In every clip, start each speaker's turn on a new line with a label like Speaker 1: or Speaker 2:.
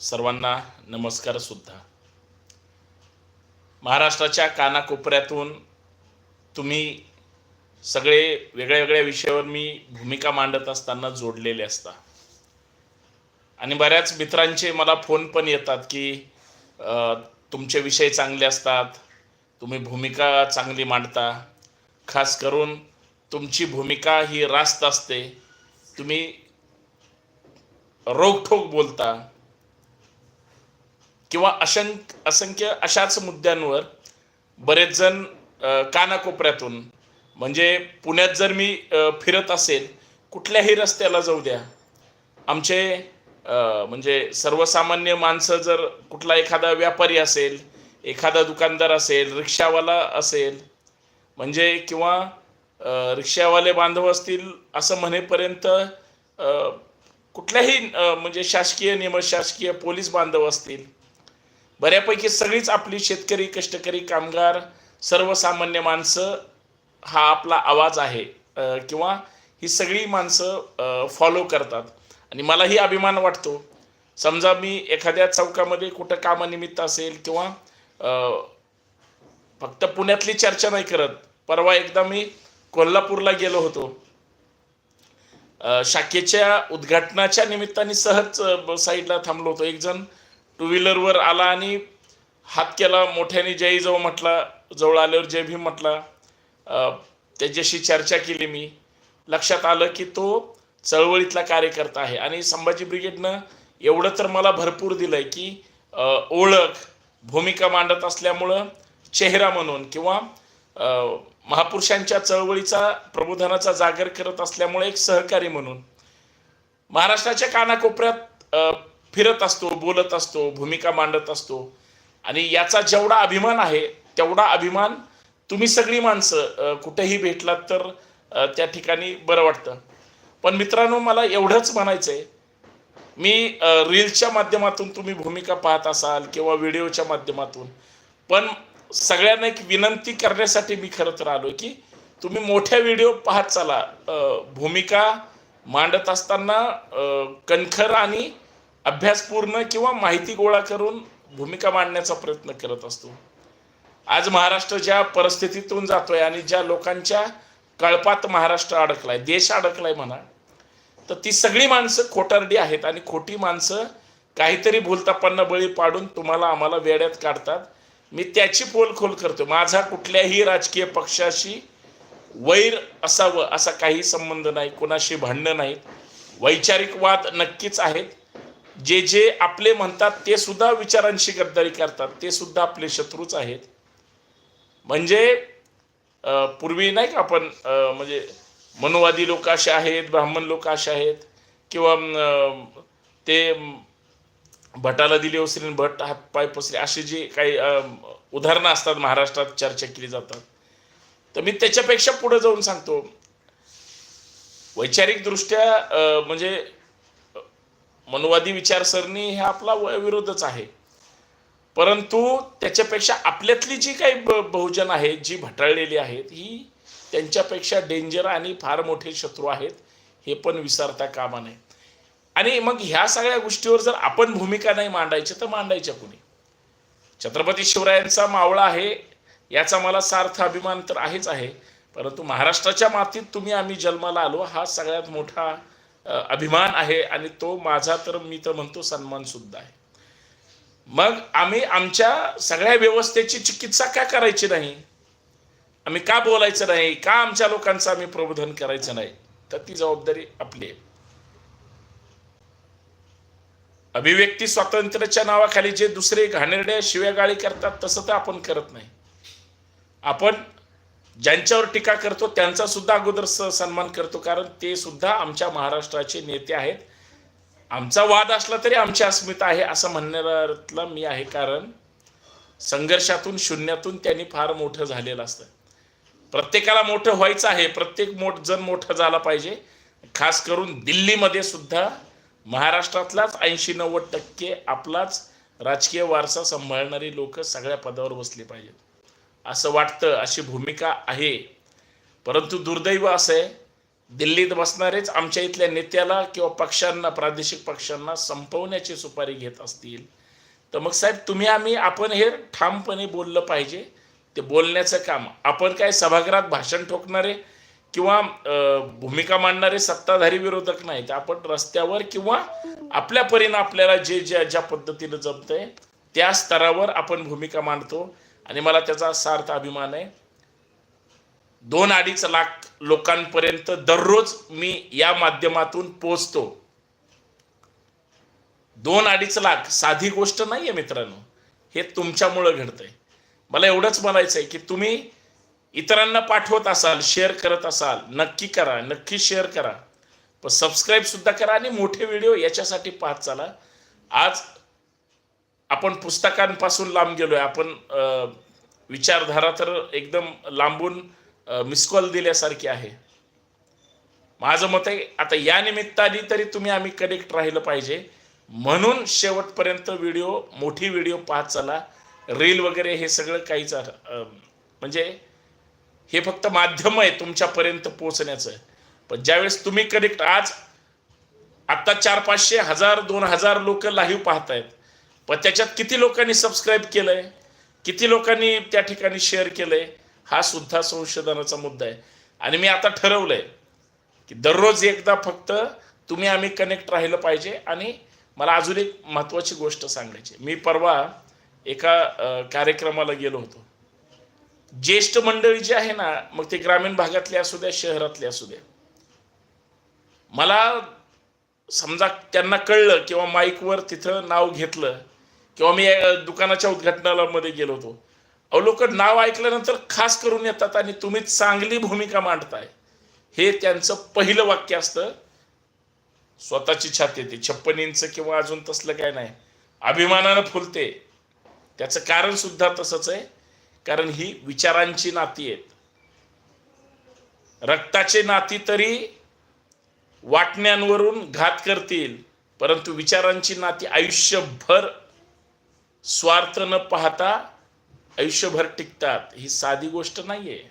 Speaker 1: सर्वांना नमस्कार सुद्धा. महाराष्ट्राच्या कानाकोपऱ्यातून तुम्ही सगळे वेगळ्या वेगळ्या विषयावर मी भूमिका मांडत असताना जोडलेले असता. आणि बऱ्याच मित्रांचे मला फोन पण येतात की तुमचे विषय चांगले असतात तुम्ही भूमिका चांगली मांडता. खास करून तुमची भूमिका ही रास्त असते. तुम्ही रोखठोक बोलता. किंवा असंख्य असंख्य अशाच मुद्द्यांवर बरेच जण कानाकोपऱ्यातून म्हणजे पुण्यात जर मी फिरत असेल कुठल्याही रस्त्याला जाऊ द्या. आमचे म्हणजे सर्वसामान्य माणसं जर कुठला एखादा व्यापारी असेल एखादा दुकानदार असेल रिक्षावाला असेल म्हणजे किंवा रिक्षावाले बांधव असतील असं म्हणेपर्यंत कुठल्याही म्हणजे शासकीय निमशासकीय पोलीस बांधव असतील बऱ्यापैकी सगळीच आपली शेतकरी कष्टकरी कामगार सर्वसामान्य माणसं हा आपला आवाज आहे किंवा ही सगळी माणसं फॉलो करतात. आणि मलाही अभिमान वाटतो. समजा मी एखाद्या चौकामध्ये कुठं कामानिमित्त असेल किंवा फक्त पुण्यातली चर्चा नाही करत परवा एकदा मी कोल्हापूरला गेलो होतो. शाखेच्या उद्घाटनाच्या निमित्ताने सहज साईडला थांबलो होतो. एक जण टू व्हीलरवर आला आणि हात केला मोठ्याने जय जाऊ म्हटला जवळ आल्यावर जय भीम म्हटला. त्याच्याशी चर्चा केली मी. लक्षात आलं की तो चळवळीतला कार्यकर्ता आहे. आणि संभाजी ब्रिगेडनं एवढं तर मला भरपूर दिलं आहे की ओळख भूमिका मांडत असल्यामुळं चेहरा म्हणून किंवा महापुरुषांच्या चळवळीचा प्रबोधनाचा जागर करत असल्यामुळे एक सहकारी म्हणून. महाराष्ट्राच्या कानाकोपऱ्यात फिरत असतो बोलत असतो भूमिका मांडत असतो. आणि याचा जेवढा अभिमान आहे तेवढा अभिमान तुम्ही सगळी माणसं कुठेही भेटलात तर त्या ठिकाणी बरं वाटतं. पण मित्रांनो मला एवढंच म्हणायचं आहे मी रील्सच्या माध्यमातून तुम्ही भूमिका पाहत असाल किंवा व्हिडिओच्या माध्यमातून पण सगळ्यांना एक विनंती करण्यासाठी मी खरं तर आलो की तुम्ही मोठ्या व्हिडिओ पाहत चला. भूमिका मांडत असताना कणखर आणि अभ्यासपूर्ण किंवा माहिती गोळा करून भूमिका मांडण्याचा प्रयत्न करत असतो. आज महाराष्ट्र ज्या परिस्थितीतून जातोय आणि ज्या लोकांच्या कळपात महाराष्ट्र अडकलाय देश अडकलाय म्हणा तर ती सगळी माणसं खोटारडी आहेत आणि खोटी माणसं काहीतरी भूलतापांना बळी पाडून तुम्हाला आम्हाला वेड्यात काढतात. मी त्याची पोलखोल करतो माझा कुठल्याही राजकीय पक्षाशी वैर असावं असा काही संबंध नाही कोणाशी भांडणं नाहीत. वैचारिक वाद नक्कीच आहेत. जे जे आपले म्हणतात ते सुद्धा विचारांशी गद्दारी करतात. ते सुद्धा आपले शत्रूच आहेत. म्हणजे पूर्वी नाही का आपण म्हणजे मनुवादी लोक असे आहेत ब्राह्मण लोक असे आहेत किंवा ते भटाला दिले ओसरीन भट हात पाय पसरे असे जे काही उदाहरणं असतात महाराष्ट्रात चर्चा केली जातात. तर मी त्याच्यापेक्षा पुढे जाऊन सांगतो. वैचारिकदृष्ट्या म्हणजे मनुवादी विचारसरणी हे आपला व- विरोधच आहे. परंतु त्याच्यापेक्षा आपल्यातली जी काही ब- बहुजन आहेत जी भटाळलेली आहेत ही त्यांच्यापेक्षा डेंजर आणि फार मोठे शत्रू आहेत हे पण विसरता कामा नये. आणि मग ह्या सगळ्या गोष्टीवर जर आपण भूमिका नाही मांडायच्या तर मांडायच्या कुणी? छत्रपती शिवरायांचा मावळा आहे याचा मला सार्थ अभिमान तर आहेच आहे. परंतु महाराष्ट्राच्या मातीत तुम्ही आम्ही जन्माला आलो हा सगळ्यात मोठा अभिमान आहे आणि तो माझा तर मी तर म्हणतो सन्मान सुद्धा आहे. मग आम्ही आमच्या सगळ्या व्यवस्थेची चिकित्सा का करायची नाही? आम्ही का बोलायचं नाही? का आमच्या लोकांचं आम्ही प्रबोधन करायचं नाही? तर ती जबाबदारी आपली आहे. अभिव्यक्ती स्वातंत्र्याच्या नावाखाली जे दुसरे घाणेरड्या शिव्यागाळी करतात तसं तर आपण करत नाही. आपण ज्यांच्यावर टीका करतो त्यांचा सुद्धा अगोदर स- सन्मान करतो कारण ते सुद्धा आमच्या महाराष्ट्राचे नेते आहेत. आमचा वाद असला तरी आमची अस्मिता आहे असं म्हणण्यातलं मी आहे कारण संघर्षातून शून्यातून त्यांनी फार मोठं झालेलं असतं. प्रत्येकाला मोठं व्हायचं आहे प्रत्येक मोठ जण मोठं झाला पाहिजे. खास करून दिल्लीमध्ये सुद्धा महाराष्ट्रातलाच ऐंशी नव्वद टक्के आपलाच राजकीय वारसा सांभाळणारी लोक सगळ्या पदावर बसली पाहिजेत. असं वाटतं अशी भूमिका आहे. परंतु दुर्दैव असं आहे दिल्लीत बसणारेच आमच्या इथल्या नेत्याला किंवा पक्षांना प्रादेशिक पक्षांना संपवण्याची सुपारी घेत असतील. तर मग साहेब तुम्ही आम्ही आपण हे ठामपणे बोललं पाहिजे. ते बोलण्याचं काम आपण काय सभागृहात भाषण ठोकणारे किंवा भूमिका मांडणारे सत्ताधारी विरोधक नाहीत आपण रस्त्यावर किंवा आपल्या परीनं आपल्याला जे ज्या ज्या पद्धतीनं जमतंय त्या स्तरावर आपण भूमिका मांडतो. आणि मला त्याचा सार्थ अभिमान आहे. दोन अडीच लाख लोकांपर्यंत दररोज मी या माध्यमातून पोचतो दोन अडीच लाख साधी गोष्ट नाहीये मित्रांनो. हे तुमच्यामुळं घडतंय. मला एवढंच म्हणायचं आहे की तुम्ही इतरांना पाठवत असाल शेअर करत असाल नक्की करा नक्की शेअर करा. पण सबस्क्राईब सुद्धा करा आणि मोठे व्हिडिओ याच्यासाठी पाहत चला. आज आपण पुस्तकांपासून लांब गेलोय. आपण विचारधारा तर एकदम लांबून मिस कॉल दिल्यासारखी आहे. माझं मत आहे आता या निमित्ताने तरी तुम्ही आम्ही कनेक्ट राहिलं पाहिजे. म्हणून शेवटपर्यंत व्हिडिओ मोठी व्हिडिओ पाहत चला. रील वगैरे हे सगळं काहीच म्हणजे हे फक्त माध्यम आहे तुमच्यापर्यंत पोचण्याचं पण ज्यावेळेस तुम्ही कनेक्ट आज आता चार पाचशे हजार दोन हजार लोक लाईव्ह पाहतायत. पण त्याच्यात किती लोकांनी सबस्क्राईब केलंय? किती लोकांनी त्या ठिकाणी शेअर केलंय? हा सुद्धा संशोधनाचा मुद्दा आहे. आणि मी आता ठरवलंय की दररोज एकदा फक्त तुम्ही आम्ही कनेक्ट राहिलं पाहिजे आणि मला अजून एक महत्त्वाची गोष्ट सांगायची मी परवा एका कार्यक्रमाला गेलो होतो. ज्येष्ठ मंडळी जी आहे ना मग ते ग्रामीण भागातले असू द्या शहरातले असू द्या. मला समजा त्यांना कळलं किंवा माईकवर तिथं नाव घेतलं किंवा मी दुकानाच्या उद्घाटनाला मध्ये गेलो होतो. अहो लोक नाव ऐकल्यानंतर खास करून येतात आणि तुम्ही चांगली भूमिका मांडताय. हे त्यांचं पहिलं वाक्य असतं. स्वतःची छाती येते. छप्पन इंच किंवा अजून तसलं काय नाही. अभिमानानं फुलते. त्याचं कारण सुद्धा तसंच आहे. कारण ही विचारांची नाती आहेत. रक्ताचे नाती तरी वाटण्यांवरून घात करतील. परंतु विचारांची नाती आयुष्यभर स्वार्थ न पाहता आयुष्यभर टिकतात. ही साधी गोष्ट नाहीये.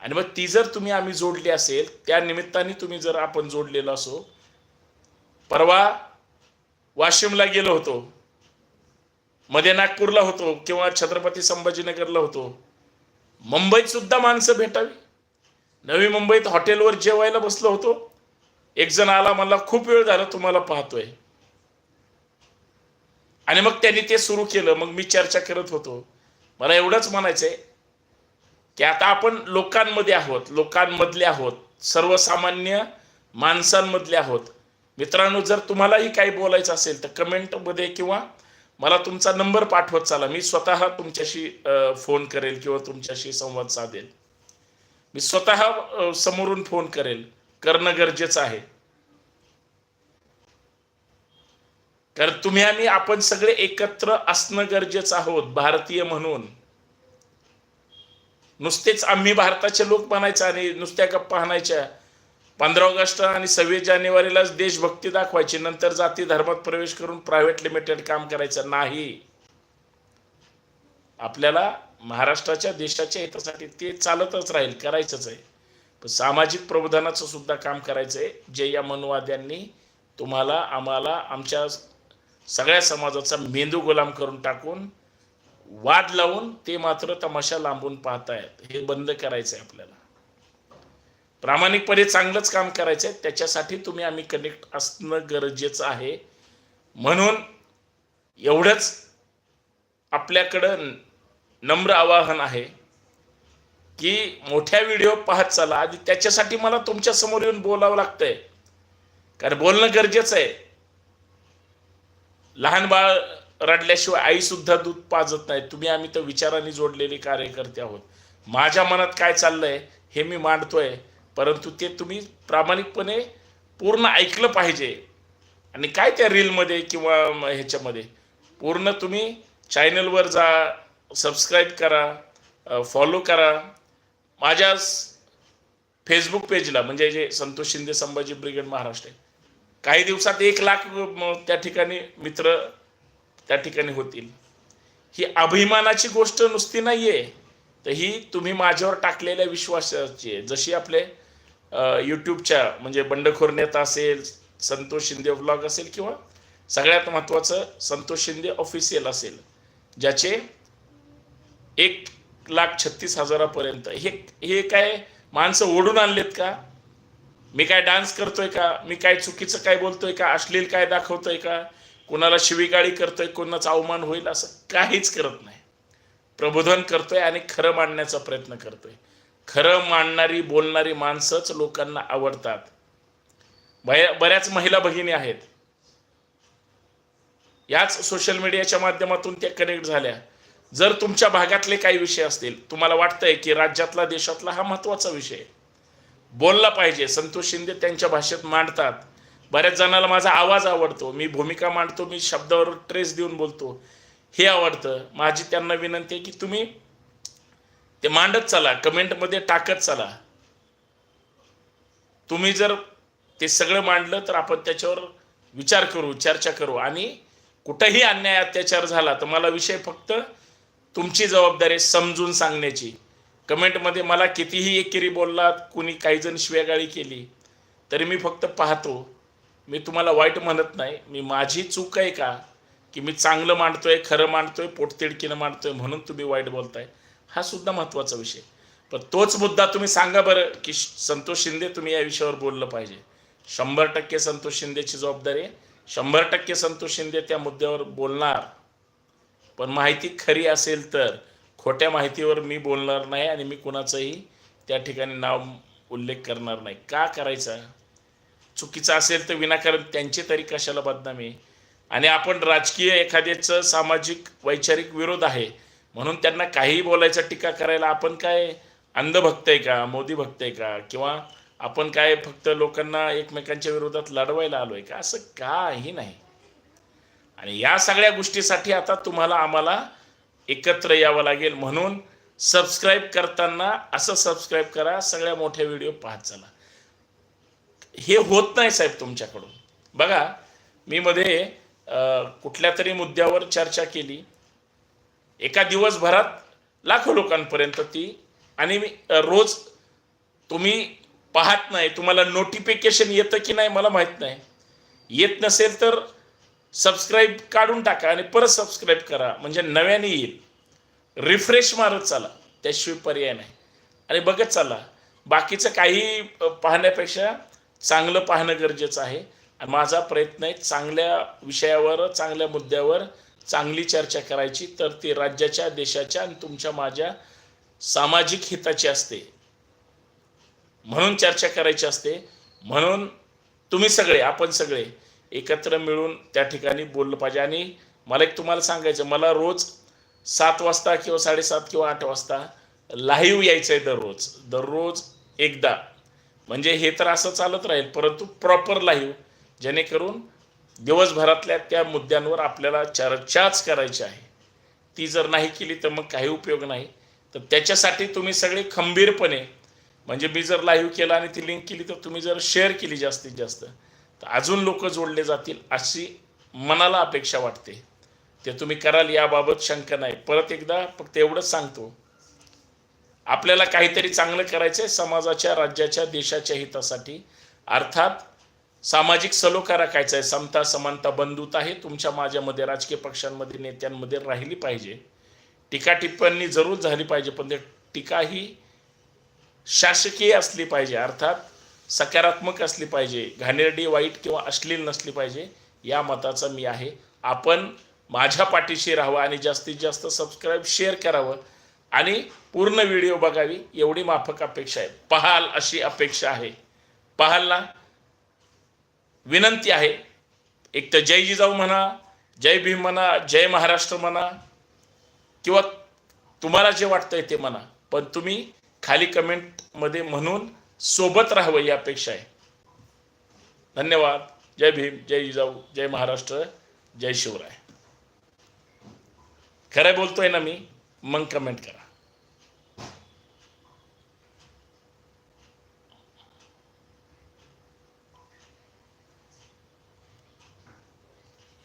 Speaker 1: आणि मग ती जर तुम्ही आम्ही जोडली असेल त्या निमित्ताने तुम्ही जर आपण जोडलेलो असो परवा वाशिमला गेलो होतो. मध्ये नागपूरला होतो किंवा छत्रपती संभाजीनगरला होतो. मुंबईत सुद्धा माणसं भेटावी. नवी मुंबईत हॉटेलवर जेवायला बसलो होतो. एक जण आला मला खूप वेळ झाला तुम्हाला पाहतोय. आणि मग त्यांनी ते सुरू केलं मग मी चर्चा करत होतो. मला एवढंच म्हणायचं आहे की आता आपण लोकांमध्ये आहोत लोकांमधले आहोत सर्वसामान्य माणसांमधले आहोत. मित्रांनो जर तुम्हालाही काही बोलायचं असेल तर कमेंटमध्ये किंवा मला तुमचा नंबर पाठवत चाला. मी स्वतः तुमच्याशी फोन करेल किंवा तुमच्याशी संवाद साधेल. मी स्वतः समोरून फोन करेल. करणं गरजेचं आहे. कारण तुम्ही आणि आपण सगळे एकत्र असणं गरजेचं आहोत भारतीय म्हणून. नुसतेच आम्ही भारताचे लोक म्हणायचं आणि नुसत्या गप्पा हाणायच्या पंधरा ऑगस्ट आणि सव्वीस जानेवारीलाच देशभक्ती दाखवायची नंतर जाती धर्मात प्रवेश करून प्रायव्हेट लिमिटेड काम करायचं. नाही. आपल्याला महाराष्ट्राच्या देशाच्या हितासाठी ते चालतच राहील करायचंच आहे. पण सामाजिक प्रबोधनाचं सुद्धा काम करायचं आहे जे या मनुवाद्यांनी तुम्हाला आम्हाला आमच्या सगळ्या समाजाचा मेंदू गुलाम करून टाकून वाद लावून ते मात्र तमाशा लांबून पाहतायत. हे बंद करायचं आहे आपल्याला. प्रामाणिकपणे चांगलंच काम करायचं आहे त्याच्यासाठी तुम्ही आम्ही कनेक्ट असणं गरजेचं आहे. म्हणून एवढंच आपल्याकडं नम्र आवाहन आहे की मोठ्या व्हिडिओ पाहत चला. आधी त्याच्यासाठी मला तुमच्यासमोर येऊन बोलावं लागतंय. कारण बोलणं गरजेचं आहे. लहान बाळ रडल्याशिवाय आईसुद्धा दूध पाजत नाही. तुम्ही आम्ही तर विचाराने जोडलेले कार्यकर्ते आहोत. माझ्या मनात काय चाललंय हे मी मांडतोय परंतु ते तुम्ही प्रामाणिकपणे पूर्ण ऐकलं पाहिजे. आणि काय त्या रीलमध्ये किंवा ह्याच्यामध्ये? पूर्ण तुम्ही चॅनलवर जा सबस्क्राईब करा फॉलो करा. माझ्या फेसबुक पेजला म्हणजे जे संतोष शिंदे संभाजी ब्रिगेड महाराष्ट्र आहे काही दिवसात एक लाख त्या ठिकाणी मित्र त्या ठिकाणी होतील. ही अभिमानाची गोष्ट नुसती नाही आहे तर ही तुम्ही माझ्यावर टाकलेल्या विश्वासाची आहे. जशी आपले यूट्यूबच्या म्हणजे बंडखोर नेता असेल संतोष शिंदे ब्लॉग असेल किंवा सगळ्यात महत्त्वाचं संतोष शिंदे ऑफिशियल असेल ज्याचे एक लाख छत्तीस हजारापर्यंत हे हे काय माणसं ओढून आणलेत का? मी काय डान्स करतोय का? मी काय चुकीचं काय बोलतोय का? अश्लील काय दाखवतोय का? कोणाला शिवीगाळी करतोय कोणाचा अवमान होईल असं काहीच करत नाही. प्रबोधन करतोय आणि खरं मांडण्याचा प्रयत्न करतोय. खरं मांडणारी बोलणारी माणसंच लोकांना आवडतात. बऱ्याच महिला भगिनी आहेत. याच सोशल मीडियाच्या माध्यमातून त्या कनेक्ट झाल्या. जर तुमच्या भागातले काही विषय असतील तुम्हाला वाटतंय की राज्यातला देशातला हा महत्त्वाचा विषय आहे. बोलला पाहिजे. संतोष शिंदे त्यांच्या भाषेत मांडतात. बऱ्याच जणाला माझा आवाज आवडतो. मी भूमिका मांडतो मी शब्दावर ट्रेस देऊन बोलतो. हे आवडतं. माझी त्यांना विनंती आहे की तुम्ही ते मांडत चला. कमेंटमध्ये टाकत चला. तुम्ही जर ते सगळं मांडलं तर आपण त्याच्यावर विचार करू चर्चा करू. आणि कुठंही अन्याय अत्याचार झाला तर मला विषय फक्त तुमची जबाबदारी समजून सांगण्याची. कमेंटमध्ये मला कितीही एकेरी बोललात कुणी काही जण शिव्यागाळी केली तरी मी फक्त पाहतो. मी तुम्हाला वाईट म्हणत नाही. मी माझी चूक आहे का? की मी चांगलं मांडतोय खरं मांडतोय पोटतिडकीनं मांडतोय म्हणून तुम्ही वाईट बोलताय? हा सुद्धा महत्त्वाचा विषय. पण तोच मुद्दा तुम्ही सांगा बरं की संतोष शिंदे तुम्ही या विषयावर बोललं पाहिजे. शंभर टक्के संतोष शिंदेची जबाबदारी आहे. शंभर टक्के संतोष शिंदे त्या मुद्द्यावर बोलणार. पण माहिती खरी असेल तर खोट्या माहितीवर मी बोलणार नाही आणि मी कुणाचंही त्या ठिकाणी नाव उल्लेख करणार नाही. का करायचा? चुकीचं असेल तर विनाकारण त्यांची तरी कशाला बदनामी? आणि आपण राजकीय एखाद्याचं सामाजिक वैचारिक विरोध आहे म्हणून त्यांना काहीही बोलायचं टीका करायला आपण काय अंधभक्त आहे का मोदी भक्त आहे का किंवा आपण काय फक्त लोकांना एकमेकांच्या विरोधात लढवायला आलोय का? असं काही नाही. आणि या सगळ्या गोष्टीसाठी आता तुम्हाला आम्हाला एकत्र यावं लागेल म्हणून सबस्क्राईब करताना असं सबस्क्राईब करा सगळ्या मोठ्या व्हिडिओ पाहत चला. हे होत नाही साहेब तुमच्याकडून. बघा मी मध्ये कुठल्या तरी मुद्द्यावर चर्चा केली. एका दिवसभरात लाखो लोकांपर्यंत ती आणि मी रोज तुम्ही पाहत नाही तुम्हाला नोटिफिकेशन येतं की नाही मला माहीत नाही. येत नसेल तर सबस्क्राईब काढून टाका आणि परत सबस्क्राईब करा. म्हणजे नव्याने येईल. रिफ्रेश मारत चाला. त्याशिवाय पर्याय नाही. आणि बघत चाला. बाकीचं काही पाहण्यापेक्षा चांगलं पाहणं गरजेचं आहे. आणि माझा प्रयत्न आहे चांगल्या विषयावर चांगल्या मुद्द्यावर चांगली चर्चा करायची. तर ती राज्याच्या देशाच्या आणि तुमच्या माझ्या सामाजिक हिताची असते. म्हणून चर्चा करायची असते. म्हणून तुम्ही सगळे आपण सगळे एकत्र मिळून त्या ठिकाणी बोललं पाहिजे. आणि मला एक तुम्हाला सांगायचं मला रोज सात वाजता किंवा साडेसात किंवा आठ वाजता लाईव्ह यायचं आहे दररोज. दररोज एकदा. म्हणजे हे तर असं चालत राहील परंतु प्रॉपर लाईव्ह जेणेकरून दिवसभरातल्या त्या मुद्द्यांवर आपल्याला चर्चाच करायची आहे. ती जर नाही केली तर मग काही उपयोग नाही. तर त्याच्यासाठी तुम्ही सगळे खंबीरपणे म्हणजे मी जर लाईव्ह केला आणि ती लिंक केली तर तुम्ही जर शेअर केली जास्तीत जास्त अजून लोक जोडले जातील अशी मनाला अपेक्षा वाटते. ते तुम्ही कराल याबाबत शंका नाही. परत एकदा फक्त एवढंच सांगतो. आपल्याला काहीतरी चांगलं करायचं आहे समाजाच्या राज्याच्या देशाच्या हितासाठी. अर्थात सामाजिक सलोखा राखायचा आहे समता समानता बंधुता हे तुमच्या माझ्यामध्ये राजकीय पक्षांमध्ये नेत्यांमध्ये राहिली पाहिजे. टीका टिप्पणी जरूर झाली पाहिजे पण ते टीका ही शासकीय असली पाहिजे. अर्थात सकारात्मक असली पाहिजे घाणेरडी वाईट किंवा अश्लील नसली पाहिजे या मताचा मी आहे. आपण माझ्या पाठीशी राहावं आणि जास्तीत जास्त सबस्क्राईब शेअर करावं आणि पूर्ण व्हिडिओ बघावी एवढी माफक अपेक्षा आहे. पहाल अशी अपेक्षा आहे. पहाल ना विनंती आहे. एक तर जय जिजाऊ म्हणा जय भीम म्हणा जय महाराष्ट्र म्हणा किंवा तुम्हाला जे वाटतंय ते म्हणा. पण तुम्ही खाली कमेंटमध्ये म्हणून सोबत राहावं ही अपेक्षा आहे. धन्यवाद. जय भीम जय जिजाऊ जय महाराष्ट्र जय शिवराय. खरं बोलतोय ना मी? मग कमेंट करा.